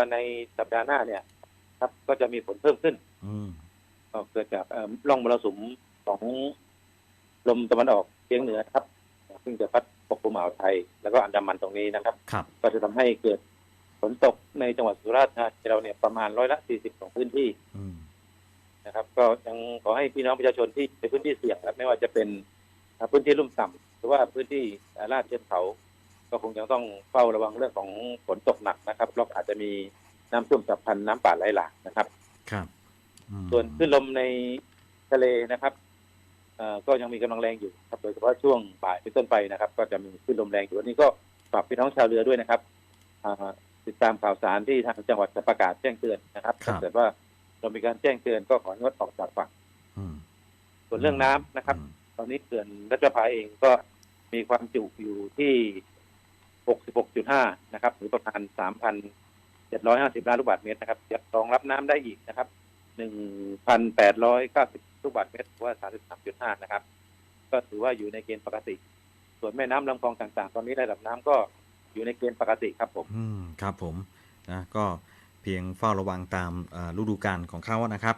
ว่าในสัปดาห์หน้าเนี่ย ครับก็จะมีฝนเพิ่มขึ้นอืมก็เกิดจากเอ่อร่องมรสุมของลมตะวันออกเฉียงเหนือครับ ซึ่งจะพัดปกคลุมอ่าวไทย แล้วก็อันดามันตรงนี้นะครับครับก็จะทำให้เกิดฝนตกในจังหวัดสุราษฎร์ธานีเราเนี่ยประมาณร้อยละสี่สิบของพื้นที่อืมนะครับ ก็ยังขอให้พี่น้องประชาชนที่ในพื้นที่เสี่ยงครับไม่ว่าจะเป็นอ่าพื้นที่ลุ่มต่ำหรือว่าพื้นที่อ่าลาดเชิงเขา ก็คงยังต้องเฝ้าระวังเรื่องของฝนตกหนักนะครับแล้วอาจจะมีน้ำท่วมฉับพลันน้ำป่าไหลหลากนะครับ ครับอืมส่วนคลื่นลมในทะเลนะครับเอ่อก็ยังมีกำลังแรงอยู่ครับโดยเฉพาะช่วงบ่ายเป็นต้นไปนะครับ ก็จะมีคลื่นลมแรงอยู่วันนี้ก็ฝากพี่น้องชาวเรือด้วยนะครับอ่าติดตามข่าวสารที่ทางจังหวัดจะประกาศแจ้งเตือนนะครับถ้าเกิดว่าเรามีการแจ้งเตือนก็ของดออกจากฝั่งอืมส่วนเรื่องน้ำนะครับอืมตอนนี้เขื่อนรัชประภาเองก็มีความจุอยู่ที่ 66.5 นะครับ หรือประมาณ 3,750 ล้านลูกบาศก์เมตรนะครับจะรองรับน้ำได้อีกนะครับ 1,890 ลูกบาศก์เมตรหรือว่า 33.5 นะครับ ก็ถือว่าอยู่ในเกณฑ์ปกติ ส่วนแม่น้ำลำคลองต่างๆ ตอนนี้ระดับน้ำก็อยู่ในเกณฑ์ปกติครับผม อืม ครับผม นะ ก็เพียงเฝ้าระวังตามฤดูกาลของเขานะครับ